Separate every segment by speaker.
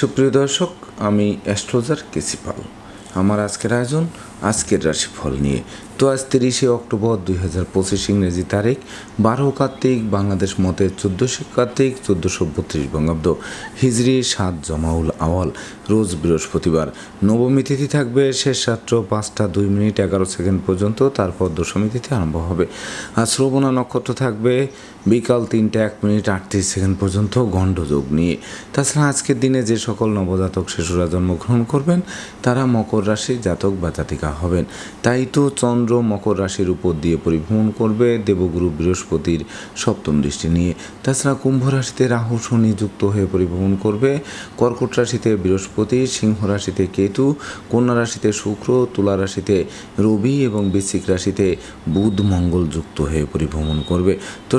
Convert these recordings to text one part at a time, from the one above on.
Speaker 1: সুপ্রিয় দর্শক, আমি অ্যাস্ট্রোজার কেসিপাল আমার আজকের আয়োজন, আজকের রাশিফল নিয়ে। তো আজ তিরিশে অক্টোবর দুই হাজার পঁচিশ ইংরেজি তারিখ, বারো কার্তিক, বাংলাদেশ মতে চোদ্দোশো কার্তিক, চোদ্দোশো বত্রিশ বঙ্গাব্দ। হিজরি সাত জমাউল আওয়াল, রোজ বৃহস্পতিবার। নবমী তিথি থাকবে, শেষ রাত্র পাঁচটা দুই মিনিট এগারো সেকেন্ড পর্যন্ত, তারপর দশমী তিথি আরম্ভ হবে। আর শ্রবণা নক্ষত্র থাকবে বিকাল তিনটা এক মিনিট আটত্রিশ সেকেন্ড পর্যন্ত গণ্ডযোগ নিয়ে। তাছাড়া আজকের দিনে যে সকল নবজাতক শিশুরা জন্মগ্রহণ করবেন, তারা মকর রাশির জাতক বা জাতিকা হবেন। তাই তো চন্দ্র মকর রাশির উপর দিয়ে পরিভ্রমণ করবে দেবগুরু বৃহস্পতির সপ্তম দৃষ্টি নিয়ে। তাছাড়া কুম্ভ রাশিতে রাহু শনি যুক্ত হয়ে পরিভ্রমণ করবে। কর্কট রাশিতে বৃহস্পতি, সিংহ রাশিতে কেতু, কন্যা রাশিতে শুক্র, তুলা রাশিতে রবি এবং বৃশ্চিক রাশিতে বুধ মঙ্গল যুক্ত হয়ে পরিভ্রমণ করবে। তো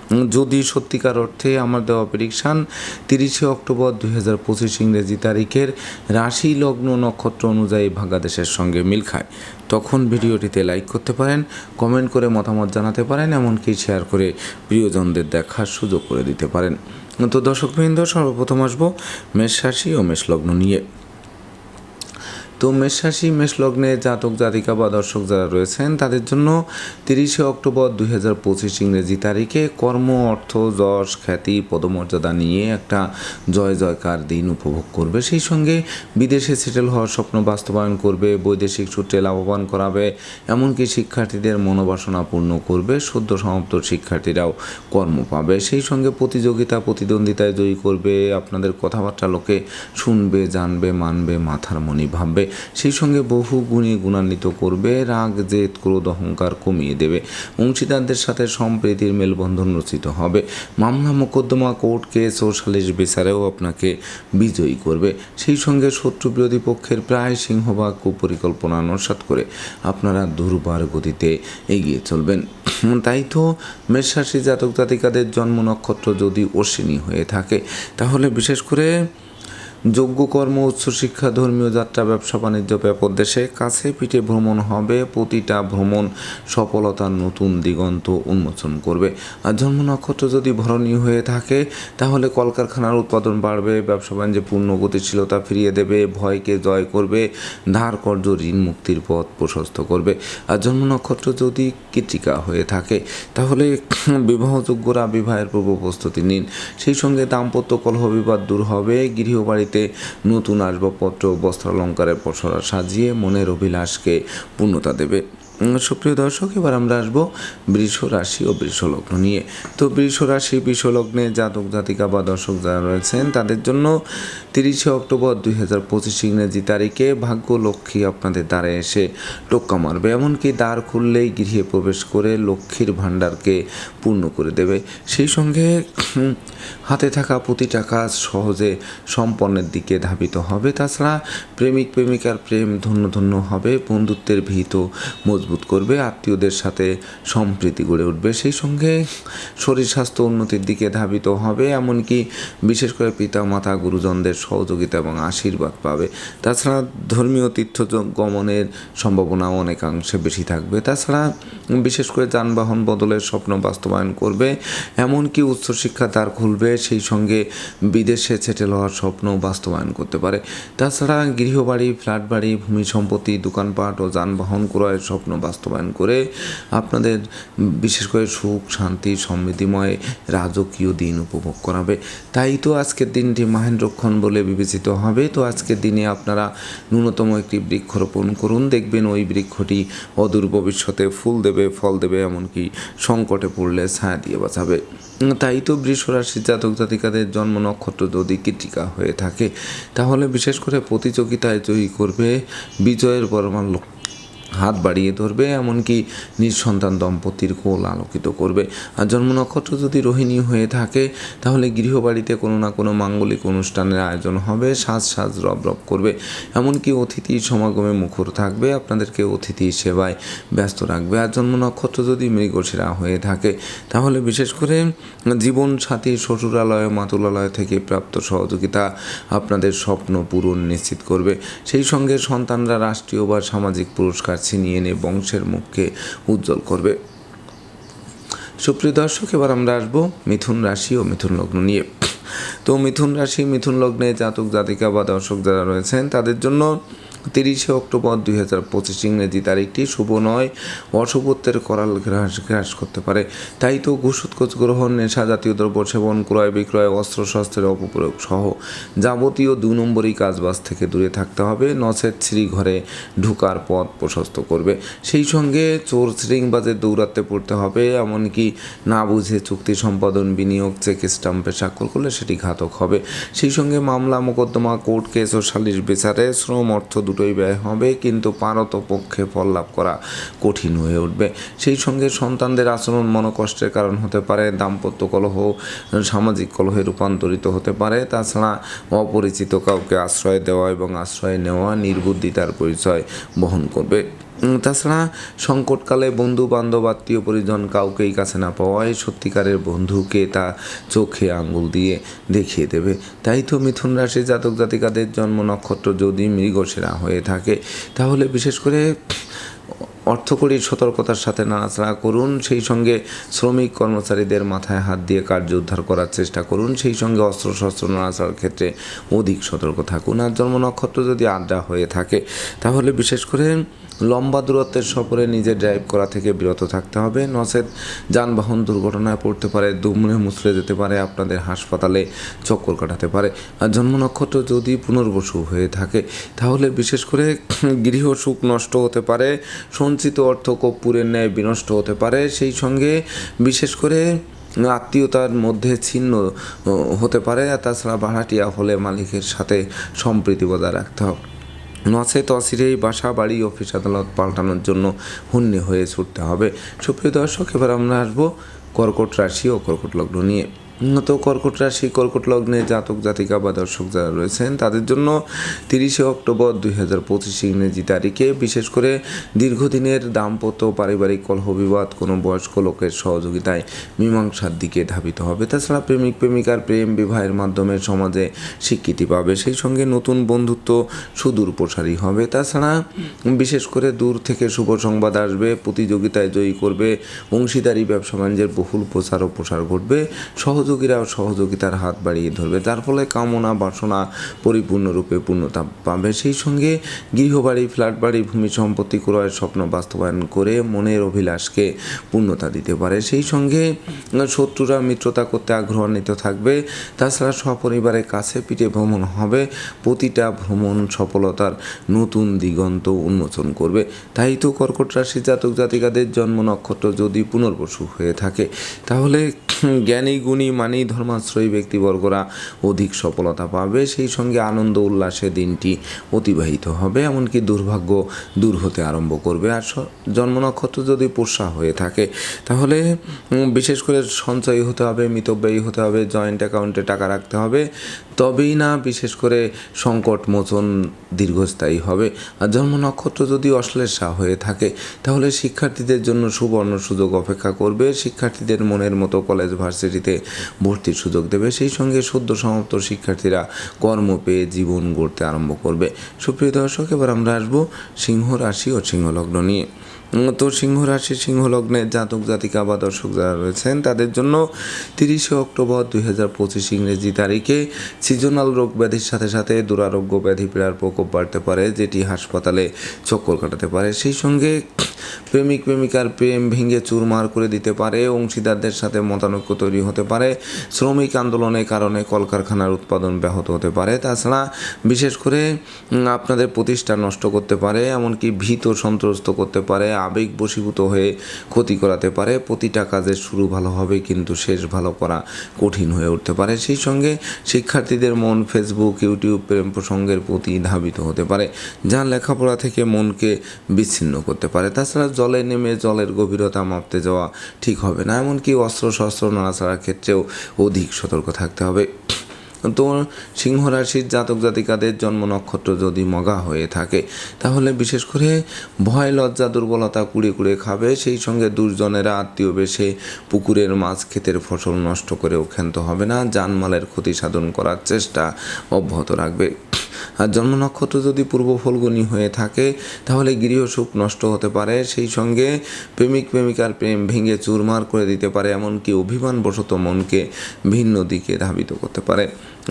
Speaker 1: যদি সত্যিকার অর্থে আমার দেওয়া প্রেডিকশান তিরিশে অক্টোবর দুই হাজার পঁচিশ ইংরেজি তারিখের রাশি লগ্ন নক্ষত্র অনুযায়ী ভাগাদেশের সঙ্গে মিল খায়। তখন ভিডিওটিতে লাইক করতে পারেন কমেন্ট করে মতামত জানাতে পারেন, এমনকি শেয়ার করে প্রিয়জনদের দেখার সুযোগ করে দিতে পারেন। তো দর্শকবৃন্দ, সর্বপ্রথম আসব মেষ রাশি ও মেষ লগ্ন নিয়ে। তো মেষ রাশি মেষ লগ্নে জাতক, জাতিকা বা দর্শক যারা রয়েছেন, তাদের জন্য তিরিশে অক্টোবর দুই হাজার পঁচিশ ইংরেজি তারিখে কর্ম, অর্থ, যশ, খ্যাতি, পদমর্যাদা নিয়ে একটা জয়, জয়কার দিন উপভোগ করবে। সেই সঙ্গে বিদেশে সেটেল হওয়ার স্বপ্ন বাস্তবায়ন করবে, বৈদেশিক সূত্রে লাভবান করাবে, এমনকি শিক্ষার্থীদের মনোবাসনা পূর্ণ করবে, সদ্য সমাপ্ত শিক্ষার্থীরাও কর্ম পাবে। সেই সঙ্গে প্রতিযোগিতা, প্রতিদ্বন্দ্বিতায় জয়ী করবে, আপনাদের কথাবার্তা লোকে শুনবে, জানবে, মানবে, মাথার মনি ভাববে। সেই সঙ্গে বহু গুণে গুণান্বিত করবে। রাগ, জেদ, ক্রোধ, অহংকার কমিয়ে দেবে। অংশীদারদের সাথে সম্প্রীতির মেলবন্ধন রচিত হবে। মামলা, মোকদ্দমা, কোর্ট কেস ও সালিশ বিচারেও আপনাকে বিজয়ী করবে। সেই সঙ্গে শত্রু বিরোধী পক্ষের প্রায় সিংহভাগ কুপরিকল্পনা নস্বাত করে আপনারা দুর্বার গতিতে এগিয়ে চলবেন। তাই তো মেষরাশি জাতক জাতিকাদের জন্ম নক্ষত্র যদি অশ্বিনী হয়ে থাকে, তাহলে বিশেষ করে যোগ্য কর্ম উচ্চশিক্ষা ধর্মীয় যাত্রা, ব্যবসা, বাণিজ্য, ব্যাপক দেশে কাছে পিঠে ভ্রমণ হবে। প্রতিটা ভ্রমণ সফলতার নতুন দিগন্ত উন্মোচন করবে। আর জন্ম নক্ষত্র যদি ভরণীয় হয়ে থাকে, তাহলে কলকারখানার উৎপাদন বাড়বে, ব্যবসা বাণিজ্যে পূর্ণ গতিশীলতা ফিরিয়ে দেবে, ভয়কে জয় করবে, ধার কর্য ঋণ মুক্তির পথ প্রশস্ত করবে। আর জন্ম নক্ষত্র যদি কৃতিকা হয়ে থাকে, তাহলে বিবাহযোগ্যরা বিবাহের পূর্ব প্রস্তুতি নিন। সেই সঙ্গে দাম্পত্য কলহ বিবাদ দূর হবে গৃহবাড়িতে নতুন আসবাবপত্র বস্ত্রালঙ্কারের পসরা সাজিয়ে মনের অভিলাষকে পূর্ণতা দেবে। সুপ্রিয় দর্শক, এবার আমরা আসব বৃষ রাশি ও বৃষ লগ্ন নিয়ে। তো বৃষ রাশি, বৃষ লগ্নে জাতক, জাতিকা বা দর্শক যারা রয়েছেন, তাদের জন্য তিরিশে অক্টোবর দুই হাজার পঁচিশ ইংরেজি তারিখে ভাগ্য লক্ষ্মী আপনাদের দ্বারে এসে টোক্কা মারবে। এমনকি দ্বার খুললেই গৃহে প্রবেশ করে লক্ষ্মীর ভাণ্ডারকে পূর্ণ করে দেবে। সেই সঙ্গে হাতে থাকা প্রতিটা কাজ সহজে সম্পন্নের দিকে ধাবিত হবে। তাছাড়া প্রেমিক, প্রেমিকার প্রেম ধন্য ধন্য হবে। বন্ধুত্বের ভীত মজবুত করবে, আত্মীয়দের সাথে সম্প্রীতি গড়ে উঠবে। সেই সঙ্গে শরীর স্বাস্থ্য উন্নতির দিকে ধাবিত হবে, এমনকি বিশেষ করে পিতা মাতা গুরুজনদের সহযোগিতা এবং আশীর্বাদ পাবে। তাছাড়া ধর্মীয় তীর্থ গমনের সম্ভাবনা অনেকাংশে বেশি থাকবে। তাছাড়া বিশেষ করে যানবাহন বদলের স্বপ্ন বাস্তবায়ন করবে, এমনকি উচ্চশিক্ষা দ্বার খুলবে, সেই সঙ্গে বিদেশে সেটেল হওয়ার স্বপ্ন বাস্তবায়ন করতে পারে। তাছাড়া গৃহবাড়ি, ফ্ল্যাট বাড়ি, ভূমি সম্পত্তি, দোকানপাট ও যানবাহন ক্রয়ের স্বপ্ন বাস্তবায়ন করে আপনাদের বিশেষ করে সুখ, শান্তি, সমৃদ্ধিময় রাজকীয় দিন উপভোগ করাবে। তাই তো আজকের দিনটি মাহেন্দ্রক্ষণ বলে বিবেচিত হবে। তো আজকের দিনে আপনারা ন্যূনতম একটি বৃক্ষরোপণ করুন। দেখবেন ওই বৃক্ষটি অদূর ভবিষ্যতে ফুল দেবে, ফল দেবে, এমনকি সংকটে পড়লে ছায়া দিয়ে বাঁচাবে। তাই তো বৃষ রাশি জাতক জাতিকাদের জন্ম নক্ষত্র যদি কৃতিকা হয়ে থাকে, তাহলে বিশেষ করে প্রতিযোগিতায় জয়ী করবে বিজয়ের পরমাণ হাত বাড়িয়ে ধরবে, এমনকি নিঃসন্তান দম্পতির কোল আলোকিত করবে। আর জন্ম নক্ষত্র যদি রোহিণী হয়ে থাকে, তাহলে গৃহবাড়িতে কোনো না কোনো মাঙ্গলিক অনুষ্ঠানের আয়োজন হবে, সাজ সাজ রব রব করবে। এমনকি অতিথি সমাগমে মুখর থাকবে, আপনাদেরকে অতিথি সেবায় ব্যস্ত রাখবে। আর জন্ম নক্ষত্র যদি মৃগশিরা হয়ে থাকে, তাহলে বিশেষ করে জীবন সাথী শ্বশুরালয়, মাতুলালয় থেকে প্রাপ্ত সহযোগিতা আপনাদের স্বপ্ন পূরণ নিশ্চিত করবে। সেই সঙ্গে সন্তানরা রাষ্ট্রীয় বা সামাজিক পুরস্কার ছিনিয়ে এনে বংশের মুখকে উজ্জ্বল করবে। সুপ্রিয় দর্শক, এবার আমরা আসব মিথুন রাশি ও মিথুন লগ্ন নিয়ে। তো মিথুন রাশি, মিথুন লগ্নে জাতক জাতিকা বা দর্শক যারা রয়েছেন, তাদের জন্য তিরিশে অক্টোবর দুই হাজার পঁচিশ ইংরেজি তারিখটি শুভ নয়, অশুভত্বের করাল গ্রাস গ্রাস করতে পারে। তাই তো ঘুষুৎকোচ গ্রহণ, নেশা, জাতীয় দ্রব্য সেবন, ক্রয় বিক্রয় অস্ত্রশস্ত্রের অপপ্রয়োগ সহ যাবতীয় দু নম্বরই কাজবাজ থেকে দূরে থাকতে হবে। নচেত শ্রী ঘরে ঢুকার পথ প্রশস্ত করবে। সেই সঙ্গে চোর শৃঙ্গবাজের দৌরাত্মে পড়তে হবে, এমনকি না বুঝে চুক্তি সম্পাদন, বিনিয়োগ, চেক স্টাম্পে স্বাক্ষর করলে সেটি ঘাতক হবে। সেই সঙ্গে মামলা, মোকদ্দমা, কোর্ট কেস ও সালিশ বিচারে শ্রম, অর্থ দুটোই ব্যয় হবে, কিন্তু পারত পক্ষে ফল লাভ করা কঠিন হয়ে উঠবে। সেই সঙ্গে সন্তানদের আচরণ মনোকষ্টের কারণ হতে পারে, দাম্পত্য কলহ, সামাজিক কলহে রূপান্তরিত হতে পারে। তাছাড়া অপরিচিত কাউকে আশ্রয় দেওয়া এবং আশ্রয় নেওয়া নির্বুদ্ধিতার পরিচয় বহন করবে। তাছাড়া সংকটকালে বন্ধু বান্ধব আত্মীয় পরিজন কাউকেই কাছে না পাওয়ায় সত্যিকারের বন্ধুকে তা চোখে আঙ্গুল দিয়ে দেখিয়ে দেবে। তাই তো মিথুন রাশি জাতক জাতিকাদের জন্ম নক্ষত্র যদি মৃগসেরা হয়ে থাকে, তাহলে বিশেষ করে অর্থকরী সতর্কতার সাথে নাড়াচাড়া করুন। সেই সঙ্গে শ্রমিক কর্মচারীদের মাথায় হাত দিয়ে কার্য উদ্ধার করার চেষ্টা করুন। সেই সঙ্গে অস্ত্রশস্ত্র নাড়াচাড়ার ক্ষেত্রে অধিক সতর্ক থাকুন। আর জন্ম নক্ষত্র যদি আড্ডা হয়ে থাকে, তাহলে বিশেষ করে লম্বা দূরত্বের সফরে নিজে ড্রাইভ করা থেকে বিরত থাকতে হবে। নচেত যানবাহন দুর্ঘটনায় পড়তে পারে, দুমড়ে মুচড়ে যেতে পারে, আপনাদের হাসপাতালে চক্কর কাটাতে পারে। আর জন্ম নক্ষত্র যদি পুনর্বসু হয়ে থাকে, তাহলে বিশেষ করে গৃহ সুখ নষ্ট হতে পারে, সঞ্চিত অর্থ কর্পূরের ন্যায় বিনষ্ট হতে পারে। সেই সঙ্গে বিশেষ করে আত্মীয়তার মধ্যে ছিন্ন হতে পারে। আর তাছাড়া ভাড়াটিয়া হলে মালিকের সাথে সম্প্রীতি বজায় রাখতে হবে। নচেত অচিরেই বাসা, বাড়ি, অফিস, আদালত পাল্টানোর জন্য হুন্নি হয়ে ছুটতে হবে। সুপ্রিয় দর্শক, এবার আমরা আসব কর্কট রাশি ও কর্কট লগ্ন নিয়ে। তো কর্কট রাশি, কর্কট লগ্নে জাতক, জাতিকা বা দর্শক যারা রয়েছেন, তাদের জন্য তিরিশে অক্টোবর দুই হাজার পঁচিশ ইংরেজি তারিখে বিশেষ করে দীর্ঘদিনের দাম্পত্য পারিবারিক কলহ বিবাদ কোনো বয়স্ক লোকের সহযোগিতায় মীমাংসার দিকে ধাবিত হবে। তাছাড়া প্রেমিক, প্রেমিকার প্রেম বিবাহের মাধ্যমে সমাজে স্বীকৃতি পাবে। সেই সঙ্গে নতুন বন্ধুত্ব সুদূর প্রসারী হবে। তাছাড়া বিশেষ করে দূর থেকে শুভ সংবাদ আসবে, প্রতিযোগিতায় জয়ী করবে, অংশীদারি, ব্যবসা বাণিজ্যের বহুল প্রচার ও প্রসার ঘটবে। সহযোগীরাও সহযোগিতার হাত বাড়িয়ে ধরবে। যার ফলে কামনা, বাসনা পরিপূর্ণরূপে পূর্ণতা পাবে। সেই সঙ্গে গৃহবাড়ি ফ্ল্যাট বাড়ি ভূমি সম্পত্তি ক্রয়ের স্বপ্ন বাস্তবায়ন করে মনের অভিলাষকে পূর্ণতা দিতে পারে। সেই সঙ্গে শত্রুরা মিত্রতা করতে আগ্রহান্বিত থাকবে। তাছাড়া সপরিবারের কাছে পিঠে ভ্রমণ হবে। প্রতিটা ভ্রমণ সফলতার নতুন দিগন্ত উন্মোচন করবে। তাই তো কর্কট রাশি জাতক জাতিকাদের জন্ম নক্ষত্র যদি পুনর্বসু হয়ে থাকে, তাহলে জ্ঞানী, গুণী মানি ধর্মাশ্রয়ী ব্যক্তিবর্গরা অধিক সফলতা পাবে। সেই সঙ্গে আনন্দ উল্লাসে দিনটি অতিবাহিত হবে, এমনকি দুর্ভাগ্য দূর হতে আরম্ভ করবে। আর জন্ম নক্ষত্র যদি পোষা হয়ে থাকে, তাহলে বিশেষ করে সঞ্চয়ী হতে হবে, মিতব্যয়ী হতে হবে জয়েন্ট অ্যাকাউন্টে টাকা রাখতে হবে। তবেই না বিশেষ করে সংকট মোচন দীর্ঘস্থায়ী হবে। আর জন্ম নক্ষত্র যদি অশ্লেষা হয়ে থাকে, তাহলে শিক্ষার্থীদের জন্য সুবর্ণ সুযোগ অপেক্ষা করবে। শিক্ষার্থীদের মনের মতো কলেজ ভার্সিটিতে ভর্তির সুযোগ দেবে। সেই সঙ্গে সদ্য সমাপ্ত শিক্ষার্থীরা কর্ম পেয়ে জীবন গড়তে আরম্ভ করবে। সুপ্রিয় দর্শক, এবার আমরা আসব সিংহ রাশি ও সিংহ লগ্ন নিয়ে। তো সিংহ রাশি সিংহ লগ্নের জাতক জাতিকা বা দর্শক যারা রয়েছেন, তাদের জন্য তিরিশে অক্টোবর দুই হাজার পঁচিশ ইংরেজি তারিখে সিজনাল রোগ ব্যাধির সাথে সাথে দুরারোগ্য ব্যাধি পীড়ার প্রকোপ বাড়তে পারে, যেটি হাসপাতালে চক্কর কাটাতে পারে। সেই সঙ্গে প্রেমিক, প্রেমিকার প্রেম ভেঙে চুরমার করে দিতে পারে, অংশীদারদের সাথে মতানৈক্য তৈরি হতে পারে, শ্রমিক আন্দোলনের কারণে কলকারখানার উৎপাদন ব্যাহত হতে পারে। তাছাড়া বিশেষ করে আপনাদের প্রতিষ্ঠা নষ্ট করতে পারে, এমনকি ভীত সন্ত্রস্ত করতে পারে আবেগ বশীভূত হয়ে ক্ষতি করাতে পারে, প্রতিটা কাজের শুরু ভালো হবে কিন্তু শেষ ভালো করা কঠিন হয়ে উঠতে পারে। সেই সঙ্গে শিক্ষার্থীদের মন ফেসবুক ইউটিউব প্রেম প্রসঙ্গের প্রতি ধাবিত হতে পারে, যা লেখাপড়া থেকে মনকে বিচ্ছিন্ন করতে পারে। তাছাড়া জলে নেমে জলের গভীরতা মাপতে যাওয়া ঠিক হবে না, এমনকি অস্ত্র শস্ত্র নাড়াচাড়ার ক্ষেত্রেও অধিক সতর্ক থাকতে হবে। তো সিংহ রাশির জাতক জাতিকাদের জন্ম নক্ষত্র যদি মগা হয়ে থাকে, তাহলে বিশেষ করে ভয়, লজ্জা, দুর্বলতা কুড়ে কুড়ে খাবে। সেই সঙ্গে দুর্জনেরা আত্মীয় বেশে পুকুরের মাছ ক্ষেতের ফসল নষ্ট করেও ক্ষান্ত হবে না। জানমালের ক্ষতি সাধন করার চেষ্টা অব্যাহত রাখবে। আর জন্ম নক্ষত্র যদি পূর্ব ফলগুনি হয়ে থাকে, তাহলে গৃহসুখ নষ্ট হতে পারে। সেই সঙ্গে প্রেমিক প্রেমিকার প্রেম ভেঙে চুরমার করে দিতে পারে, এমনকি অভিমানবশত মনকে ভিন্ন দিকে ধাবিত করতে পারে।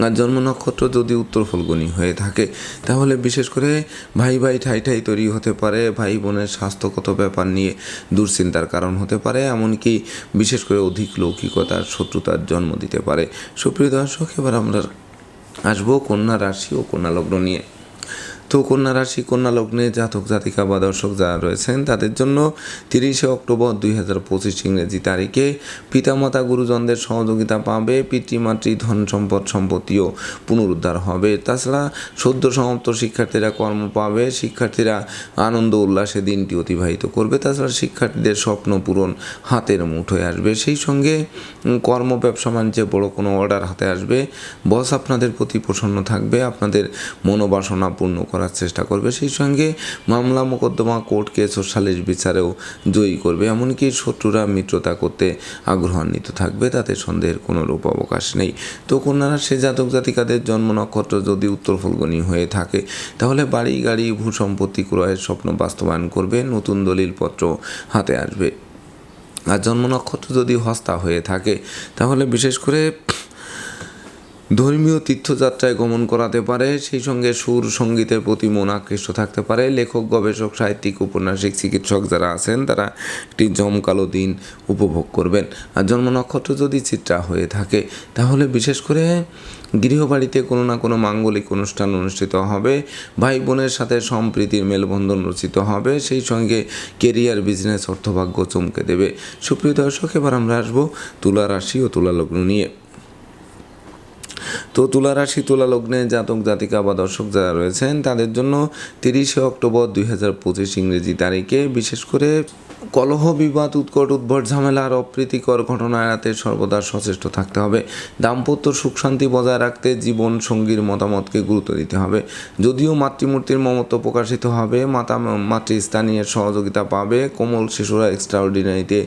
Speaker 1: আর জন্ম নক্ষত্র যদি উত্তর ফলগুনি হয়ে থাকে, তাহলে বিশেষ করে ভাই ভাই ঠাই ঠাই তৈরি হতে পারে। ভাই বোনের স্বাস্থ্যগত ব্যাপার নিয়ে দুশ্চিন্তার কারণ হতে পারে, এমনকি বিশেষ করে অধিক লৌকিকতার শত্রুতার জন্ম দিতে পারে। সুপ্রিয় দর্শক, এবার আমরা আসব কন্যা রাশি ও কন্যা লগ্ন নিয়ে। তো কন্যা রাশি, কন্যা লগ্নে জাতক, জাতিকা বা দর্শক যারা রয়েছেন, তাদের জন্য তিরিশে অক্টোবর দুই হাজার পঁচিশ ইংরেজি তারিখে পিতামাতা গুরুজনদের সহযোগিতা পাবে, পিতৃমাতৃ ধন সম্পদ সম্পত্তিও পুনরুদ্ধার হবে। তাছাড়া সদ্য সমাপ্ত শিক্ষার্থীরা কর্ম পাবে, শিক্ষার্থীরা আনন্দ উল্লাসে দিনটি অতিবাহিত করবে। তাছাড়া শিক্ষার্থীদের স্বপ্ন পূরণ হাতের মুঠোয় আসবে। সেই সঙ্গে কর্ম ব্যবসা বাণিজ্যে বড় কোনো অর্ডার হাতে আসবে। বস, আপনাদের প্রতি প্রসন্ন থাকবে, আপনাদের মনোবাসনা পূর্ণ করার চেষ্টা করবে। সেই সঙ্গে মামলা মোকদ্দমা কোর্ট কেস ও সালিশ বিচারেও জয়ী করবে। এমনকি শত্রুরা মিত্রতা করতে আগ্রহান্বিত থাকবে, তাতে সন্দেহের কোনো রূপ অবকাশ নেই। তো কন্যারা, সে জাতক জাতিকাদের জন্ম নক্ষত্র যদি উত্তর ফলগনি হয়ে থাকে, তাহলে বাড়ি, গাড়ি ভূ সম্পত্তি ক্রয়ের স্বপ্ন বাস্তবায়ন করবে, নতুন দলিলপত্র হাতে আসবে। আর জন্ম নক্ষত্র যদি হস্তা হয়ে থাকে, তাহলে বিশেষ করে ধর্মীয় তীর্থযাত্রায় গমন করাতে পারে, সেই সঙ্গে সুর সঙ্গীতের প্রতি মন আকৃষ্ট থাকতে পারে। লেখক, গবেষক, সাহিত্যিক, উপন্যাসিক, চিকিৎসক যারা আছেন, তারা একটি জমকালো দিন উপভোগ করবেন। আর জন্ম নক্ষত্র যদি চিত্রা হয়ে থাকে, তাহলে বিশেষ করে গৃহবাড়িতে কোনো না কোনো মাঙ্গলিক অনুষ্ঠান অনুষ্ঠিত হবে ভাই বোনের সাথে সম্প্রীতির মেলবন্ধন রচিত হবে, সেই সঙ্গে কেরিয়ার, বিজনেস, অর্থভাগ্য চমকে দেবে। সুপ্রিয় দর্শক, এবার আমরা আসব তুলা রাশি ও তুলা লগ্ন নিয়ে। তো তুলা রাশি তুলা লগ্নে জাতক, জাতিকা বা দর্শক যারা রয়েছেন, তাদের জন্য তিরিশে অক্টোবর দুই হাজার পঁচিশ ইংরেজি তারিখে বিশেষ করে কলহ বিবাদ, উৎকট উদ্ভট ঝামেলা আর অপ্রীতিকর ঘটনা এড়াতে সর্বদা সচেষ্ট থাকতে হবে। দাম্পত্য সুখ শান্তি বজায় রাখতে জীবন সঙ্গীর মতামতকে গুরুত্ব দিতে হবে। যদিও মাতৃমূর্তির মমত্ব প্রকাশিত হবে, মাতা মাতৃস্থানীয় সহযোগিতা পাবে, কোমল শিশুরা এক্সট্রাঅর্ডিনারিতে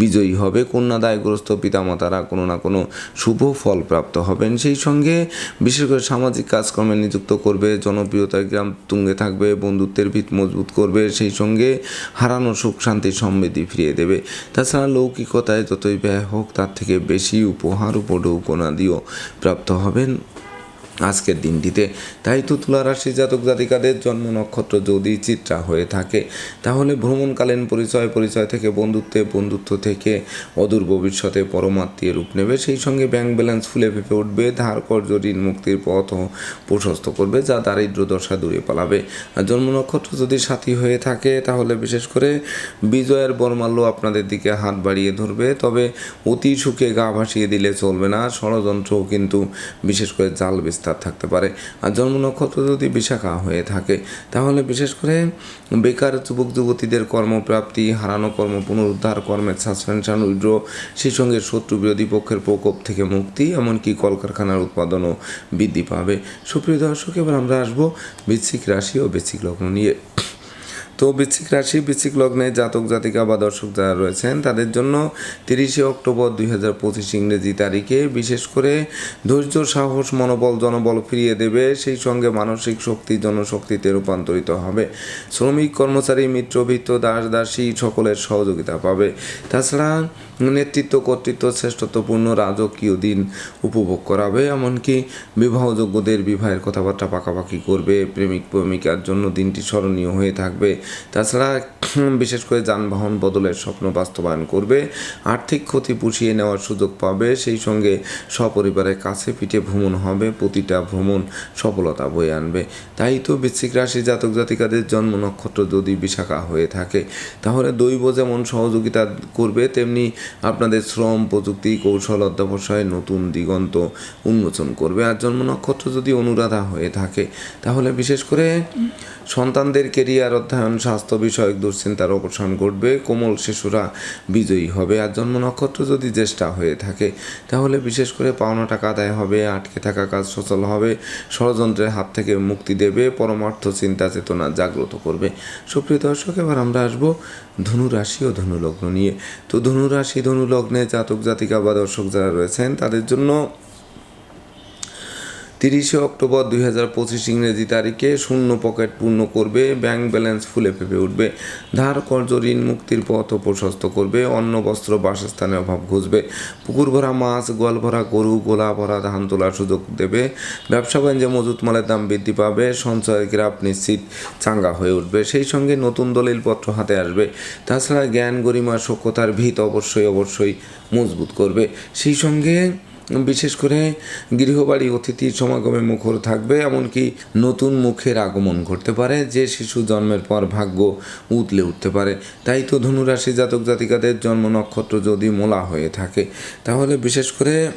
Speaker 1: বিজয়ী হবে কন্যাদায়গ্রস্ত পিতামাতারা কোনো না কোনো শুভ ফল প্রাপ্ত হবেন। সেই সঙ্গে বিশেষ করে সামাজিক কাজকর্মে নিযুক্ত করবে জনপ্রিয়তার গ্রাম তুঙ্গে থাকবে, বন্ধুত্বের ভিত মজবুত করবে, সেই সঙ্গে হারানো সুখ শান্তি সমৃদ্ধি ফিরিয়ে দেবে। তাছাড়া লৌকিকতায় যতই ব্যয় হোক, তার থেকে বেশি উপহার উপঢৌকনাদিও প্রাপ্ত হবেন আজকের দিনটিতে তাই তো তুলা রাশি জাতক জাতিকাদের জন্ম নক্ষত্র যদি চিত্রা হয়ে থাকে, তাহলে ভ্রমণকালীন পরিচয় পরিচয় থেকে বন্ধুত্বে, বন্ধুত্ব থেকে অদূর ভবিষ্যতে পরমাত্মীয় রূপ নেবে। সেই সঙ্গে ব্যাংক ব্যালেন্স ফুলে ফেপে উঠবে, ধার কর্য ঋণ, মুক্তির পথ প্রশস্ত করবে, যা দারিদ্র দশা দূরে পালাবে। আর জন্ম নক্ষত্র যদি সাথী হয়ে থাকে, তাহলে বিশেষ করে বিজয়ের বর্মাল্য আপনাদের দিকে হাত বাড়িয়ে ধরবে। তবে অতি সুখে গা ভাসিয়ে দিলে চলবে না। ষড়যন্ত্রও কিন্তু বিশেষ করে জাল বিস্তার থাকতে পারে। আর জন্ম নক্ষত্র যদি বিশাখা হয়ে থাকে, তাহলে বিশেষ করে বেকার যুবক, যুবতীদের কর্মপ্রাপ্তি, হারানো কর্ম, পুনরুদ্ধার, কর্মের সাসপেনশন উইড্রো, সেই সঙ্গে শত্রু বিরোধী পক্ষের প্রকোপ থেকে মুক্তি, এমনকি কলকারখানার উৎপাদনও বৃদ্ধি পাবে। সুপ্রিয় দর্শক, এবার আমরা আসব বৃশ্চিক রাশি ও বৃশ্চিক লগ্ন নিয়ে। তো বৃশ্চিক রাশি বৃশ্চিক লগ্নে জাতক, জাতিকা বা দর্শক যারা রয়েছেন, তাদের জন্য তিরিশে অক্টোবর দুই হাজার পঁচিশ ইংরেজি তারিখে বিশেষ করে ধৈর্য, সাহস, মনোবল, জনবল ফিরিয়ে দেবে। সেই সঙ্গে মানসিক শক্তি, জনশক্তিতে রূপান্তরিত হবে। শ্রমিক, কর্মচারী মিত্রভিত্ত দাস, দাসী সকলের সহযোগিতা পাবে। তাছাড়া নেতৃত্ব, কর্তৃত্ব, শ্রেষ্ঠত্বপূর্ণ রাজকীয় দিন উপভোগ করাবে। এমনকি বিবাহযোগ্যদের বিবাহের কথাবার্তা পাকাপাকি করবে। প্রেমিক প্রেমিকার জন্য দিনটি স্মরণীয় হয়ে থাকবে। তাছাড়া বিশেষ করে যানবাহন বদলের স্বপ্ন বাস্তবায়ন করবে। আর্থিক ক্ষতি পুষিয়ে নেওয়ার সুযোগ পাবে। সেই সঙ্গে সপরিবারের কাছে পিঠে ভ্রমণ হবে। প্রতিটা ভ্রমণ সফলতা বয়ে আনবে। তাই তো বৃশ্চিক রাশি জাতক জাতিকাদের জন্ম নক্ষত্র যদি বিশাখা হয়ে থাকে, তাহলে দৈব যেমন সহযোগিতা করবে, তেমনি আপনাদের শ্রম, প্রযুক্তি, কৌশল, অধ্যবসায়, নতুন দিগন্ত উন্মোচন করবে। আর জন্ম নক্ষত্র যদি অনুরাধা হয়ে থাকে, তাহলে বিশেষ করে সন্তানদের কেরিয়ার অধ্যয়ন, স্বাস্থ্য বিষয়ক দুশ্চিন্তার অবসান ঘটবে, কোমল শিশুরা বিজয়ী হবে আর জন্ম নক্ষত্র যদি জ্যেষ্ঠা হয়ে থাকে, তাহলে বিশেষ করে পাওনা টাকা আদায় হবে, আটকে থাকা কাজ সচল হবে, ষড়যন্ত্রের হাত থেকে মুক্তি দেবে, পরমার্থ চিন্তা চেতনা জাগ্রত করবে। সুপ্রিয় দর্শক, এবার আমরা আসব ধনু রাশি ও ধনু লগ্ন নিয়ে। তো ধনু রাশি, ধনু লগ্নে জাতক জাতিকা বা দর্শক যারা রয়েছেন, তাদের জন্য তিরিশে অক্টোবর দুই হাজার পঁচিশ ইংরেজি তারিখে শূন্য পকেট পূর্ণ করবে, ব্যাংক ব্যালেন্স ফুলে ফেপে উঠবে। ধার, কর্জ, ঋণ, মুক্তির পথ প্রশস্ত করবে, অন্ন, বস্ত্র বাসস্থানের অভাব ঘুষবে। পুকুর ভরা মাছ গোয়াল ভরা গরু গোলা ভরা ধান তোলার সুযোগ দেবে। ব্যবসা বাণিজ্যে মজুত মালের দাম বৃদ্ধি পাবে, সঞ্চয়ের গ্রাফ নিশ্চিত চাঙ্গা হয়ে উঠবে। সেই সঙ্গে নতুন দলিলপত্র হাতে আসবে। তাছাড়া জ্ঞান, গরিমা সক্ষতার ভিত অবশ্যই অবশ্যই মজবুত করবে। সেই সঙ্গে বিশেষ করে গৃহবাড়ি অতিথির সমাগমে মুখর থাকবে, এমনকি নতুন মুখের আগমন ঘটতে পারে, যে শিশু জন্মের পর ভাগ্য উতলে উঠতে পারে। তাই তো ধনুরাশি জাতক জাতিকাদের জন্ম নক্ষত্র যদি মোলা হয়ে থাকে, তাহলে বিশেষ করে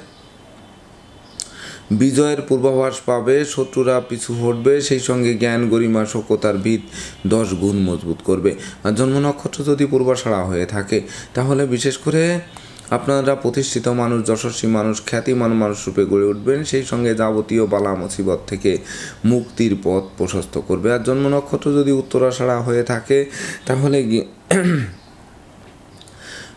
Speaker 1: বিজয়ের পূর্বাভাস পাবে, শত্রুরা পিছু হটবে, সেই সঙ্গে জ্ঞান, গরিমা শোকতার ভিত দশ গুণ মজবুত করবে। আর জন্ম নক্ষত্র যদি পূর্বাশাড়া হয়ে থাকে, তাহলে বিশেষ করে আপনারা প্রতিষ্ঠিত মানুষ, যশস্বী মানুষ, খ্যাতিমান মানুষ রূপে গড়ে উঠবেন, সেই সঙ্গে যাবতীয় বালা মুসিবত থেকে মুক্তির পথ প্রশস্ত করবে। আর জন্ম নক্ষত্র যদি উত্তরাষাড়া হয়ে থাকে, তাহলে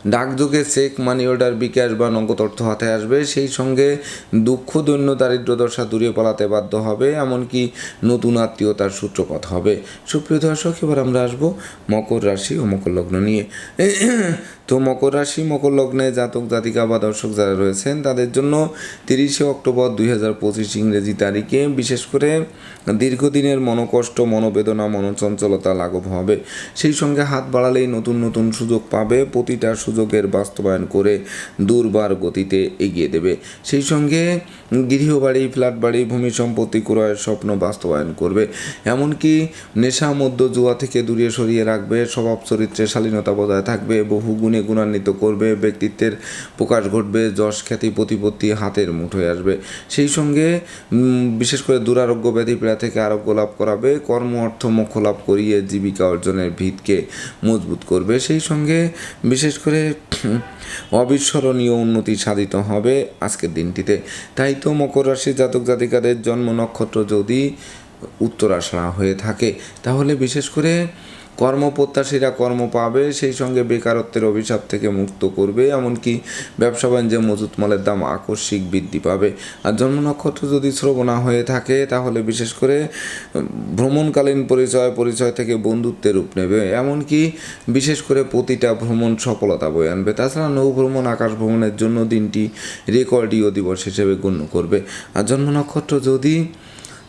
Speaker 1: ডাকযোগে চেক মানি অর্ডার বিকাশ বা নগদ অর্থ হাতে আসবে। সেই সঙ্গে দুঃখ, দৈন্য, দারিদ্র, দশা দূরে পালাতে বাধ্য হবে, এমনকি নতুন আত্মীয়তার সূত্রপাত হবে। সুপ্রিয় দর্শক, এবার আমরা আসব মকর রাশি ও মকর লগ্ন নিয়ে। তো মকর রাশি, মকর লগ্নে জাতক, জাতিকা বা দর্শক যারা রয়েছেন, তাদের জন্য তিরিশে অক্টোবর দুই হাজার পঁচিশ ইংরেজি তারিখে বিশেষ করে দীর্ঘদিনের মনোকষ্ট, মনোবেদনা, মনোচঞ্চলতা লাঘব হবে। সেই সঙ্গে হাত বাড়ালেই নতুন নতুন সুযোগ পাবে। প্রতিটা সুযোগের বাস্তবায়ন করে দুর্বার গতিতে এগিয়ে দেবে। সেই সঙ্গে গৃহবাড়ি ফ্ল্যাট বাড়ি, ভূমি সম্পত্তি ক্রয়ের স্বপ্ন বাস্তবায়ন করবে। এমনকি নেশা মধ্য জুয়া থেকে দূরে সরিয়ে রাখবে। স্বভাব চরিত্রে শালীনতা বজায় থাকবে। বহু গুণে গুণান্বিত করবে, ব্যক্তিত্বের প্রকাশ ঘটবে, যশ, খ্যাতি, প্রতিপত্তি হাতের মুঠোয় আসবে। সেই সঙ্গে বিশেষ করে দুরারোগ্য ব্যাধি পীড়া থেকে আরোগ্য লাভ করাবে, কর্ম, অর্থ, মোক্ষ লাভ করিয়ে জীবিকা অর্জনের ভিতকে মজবুত করবে। সেই সঙ্গে, বিশেষ করে অবিস্মরণীয় উন্নতি সাধিত হবে আজকের দিনটিতে। তাই তো মকর রাশি জাতক জাতিকাদের জন্ম নক্ষত্র যদি উত্তরাষাঢ়া হয়ে থাকে, তাহলে বিশেষ করে কর্মপ্রত্যাশীরা কর্ম পাবে, সেই সঙ্গে বেকারত্বের অভিশাপ থেকে মুক্ত করবে, এমনকি ব্যবসা বাণিজ্যে মজুত মালের দাম আকস্মিক বৃদ্ধি পাবে। আর জন্ম নক্ষত্র যদি শ্রবণা হয়ে থাকে, তাহলে বিশেষ করে ভ্রমণকালীন পরিচয় পরিচয় থেকে বন্ধুত্বের রূপ নেবে। এমনকি বিশেষ করে প্রতিটা ভ্রমণ সফলতা বয়ে আনবে। তাছাড়া নৌ ভ্রমণ, আকাশ ভ্রমণের জন্য দিনটি রেকর্ডীয় দিবস হিসেবে গণ্য করবে। আর জন্ম নক্ষত্র যদি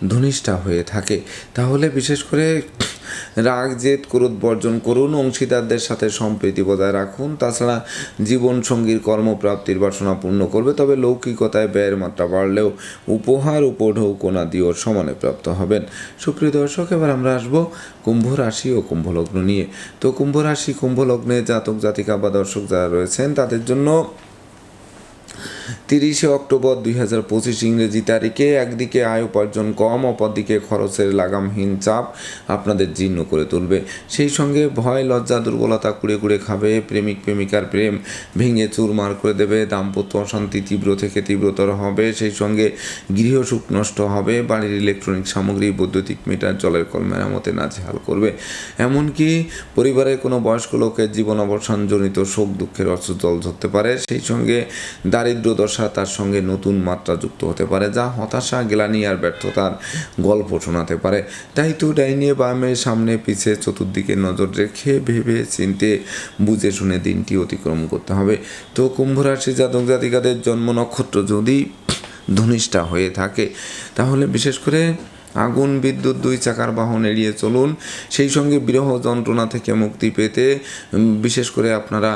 Speaker 1: ধনিষ্ঠা হয়ে থাকে। তাহলে বিশেষ করে রাগ, জেদ, ক্রোধ বর্জন করুন, অংশীদারদের সাথে সম্প্রীতি বজায় রাখুন। তাছাড়া জীবন সঙ্গীর কর্মপ্রাপ্তির বাসনা পূর্ণ করবে, তবে লৌকিকতায় ব্যয়ের মাত্রা বাড়লেও উপহার উপঢৌ কোনা দিয়েও সমানে প্রাপ্ত হবেন। সুপ্রিয় দর্শক, এবার আমরা আসব কুম্ভ রাশি ও কুম্ভ লগ্ন নিয়ে। তো কুম্ভ রাশি, কুম্ভ লগ্নে জাতক, জাতিকা বা দর্শক যারা রয়েছেন, তাদের জন্য তিরিশে অক্টোবর দুই হাজার পঁচিশ ইংরেজি তারিখে একদিকে আয় উপার্জন কম, অপরদিকে খরচের লাগামহীন চাপ আপনাদের জীর্ণ করে তুলবে। সেই সঙ্গে ভয়, লজ্জা, দুর্বলতা কুড়ে কুড়ে খাবে। প্রেমিক, প্রেমিকার প্রেম ভেঙে চুরমার করে দেবে। দাম্পত্য অশান্তি তীব্র থেকে তীব্রতর হবে। সেই সঙ্গে গৃহসুখ নষ্ট হবে। বাড়ির ইলেকট্রনিক সামগ্রী, বৈদ্যুতিক মিটার, জলের কল মেরামতে নাজেহাল করবে। এমনকি পরিবারের কোনো বয়স্ক লোকের জীবন অবসানজনিত শোক, দুঃখের অস্ত্র জল ধরতে পারে। সেই সঙ্গে দারিদ্র দশা তার সঙ্গে নতুন মাত্রা যুক্ত হতে পারে, যা হতাশা, গ্লানি আর ব্যর্থতার গল্প শোনাতে পারে। তাই তো ডাইনে বামে সামনে পিছে চতুর্দিকে নজর রেখে ভেবে চিনতে বুঝে শুনে দিনটি অতিক্রম করতে হবে। তো কুম্ভ রাশি জাতক জাতিকাদের জন্ম নক্ষত্র যদি ধনিষ্ঠা হয়ে থাকে, তাহলে বিশেষ করে আগুন, বিদ্যুৎ দুই চাকার বাহন এড়িয়ে চলুন। সেই সঙ্গে বিরহ যন্ত্রণা থেকে মুক্তি পেতে বিশেষ করে আপনারা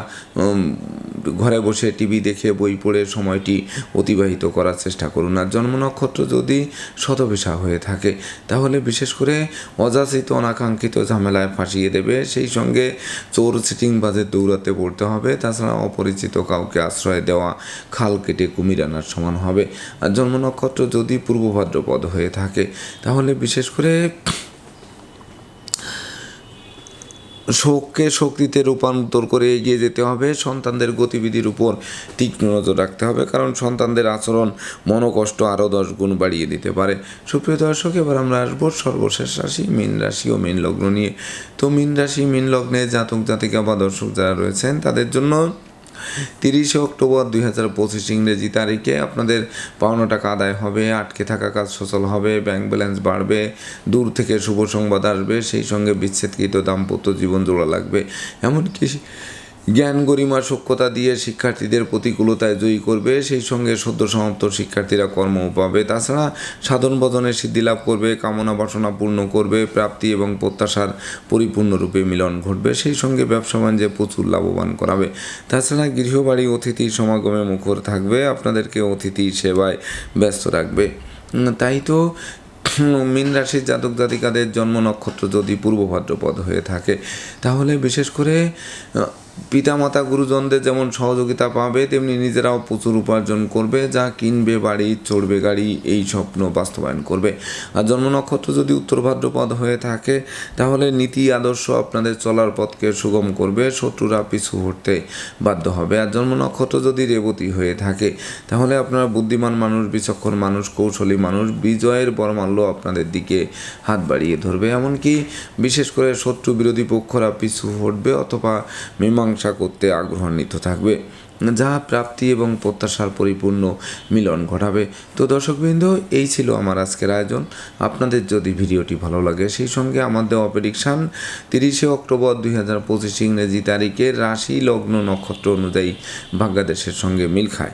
Speaker 1: ঘরে বসে টিভি দেখে বই পড়ে সময়টি অতিবাহিত করার চেষ্টা করুন। আর জন্ম নক্ষত্র যদি শতবিশা হয়ে থাকে, তাহলে বিশেষ করে অযাচিত, অনাকাঙ্ক্ষিত ঝামেলায় ফাঁসিয়ে দেবে। সেই সঙ্গে চোর সিটিং বাজে দৌড়াতে পড়তে হবে। তাছাড়া অপরিচিত কাউকে আশ্রয় দেওয়া, খাল কেটে কুমির আনার সমান হবে। আর জন্ম নক্ষত্র যদি পূর্ব ভাদ্রপদ হয়ে থাকে তাহলে বিশেষ করে শোককে শক্তিতে রূপান্তর করে এগিয়ে যেতে হবে, সন্তানদের গতিবিধির উপর তীক্ষ্ণ নজর রাখতে হবে, কারণ সন্তানদের আচরণ মনোকষ্ট আরও দশ গুণ বাড়িয়ে দিতে পারে। সুপ্রিয় দর্শক, এবার আমরা আসব সর্বশেষ রাশি, মীন রাশি ও মীন লগ্ন নিয়ে। তো মীন রাশি, মীন লগ্নে জাতক জাতিকা বা দর্শক যারা রয়েছেন, তাদের জন্য তিরিশে অক্টোবর দুই হাজার পঁচিশ ইংরেজি তারিখে আপনাদের পাওনা টাকা আদায় হবে, আটকে থাকা কাজ সচল হবে ব্যাংক ব্যালেন্স বাড়বে, দূর থেকে শুভ সংবাদ আসবে, সেই সঙ্গে বিচ্ছেদকৃত দাম্পত্য জীবন জোড়া লাগবে। এমনকি জ্ঞান গরিমা সক্ষতা দিয়ে শিক্ষার্থীদের প্রতিকূলতায় জয়ী করবে, সেই সঙ্গে সদ্য সমাপ্ত শিক্ষার্থীরা কর্ম পাবে। তাছাড়া সাধন বদনের সিদ্ধি লাভ করবে, কামনা বাসনা পূর্ণ করবে, প্রাপ্তি এবং প্রত্যাশার পরিপূর্ণরূপে মিলন ঘটবে, সেই সঙ্গে ব্যবসা বাণিজ্যে প্রচুর লাভবান করাবে। তাছাড়া গৃহবাড়ি, অতিথি সমাগমে মুখর থাকবে, আপনাদেরকে অতিথি সেবায় ব্যস্ত রাখবে। তাই তো মীন রাশির জাতক জাতিকাদের জন্ম নক্ষত্র যদি পূর্ব ভাদ্রপদ হয়ে থাকে, তাহলে বিশেষ করে পিতামাতা গুরুজনদের যেমন সহযোগিতা পাবে, তেমনি নিজেরাও প্রচুর উপার্জন করবে, যা কিনবে, বাড়ি, চড়বে গাড়ি, এই স্বপ্ন বাস্তবায়ন করবে। আর জন্ম নক্ষত্র যদি উত্তর ভাদ্রপদ হয়ে থাকে, তাহলে নীতি আদর্শ আপনাদের চলার পথকে সুগম করবে, শত্রুরা পিছু হটতে বাধ্য হবে। আর জন্ম নক্ষত্র যদি রেবতী হয়ে থাকে, তাহলে আপনারা বুদ্ধিমান মানুষ, বিচক্ষণ মানুষ, কৌশলী মানুষ, বিজয়ের বরমাল্য আপনাদের দিকে হাত বাড়িয়ে ধরবে। এমনকি বিশেষ করে শত্রু বিরোধী পক্ষরা পিছু হটবে অথবা মীমাংসা করতে আগ্রহান্বিত থাকবে। যা প্রাপ্তি এবং প্রত্যাশার পরিপূর্ণ মিলন ঘটাবে। তো দর্শকবৃন্দ, এই ছিল আমার আজকের আয়োজন। আপনাদের যদি ভিডিওটি ভালো লাগে, সেই সঙ্গে আমাদের অপেডিকশান তিরিশে অক্টোবর দুই হাজার পঁচিশ ইংরেজি তারিখে রাশি লগ্ন নক্ষত্র অনুযায়ী ভাগ্যাদেশের সঙ্গে মিল খায়।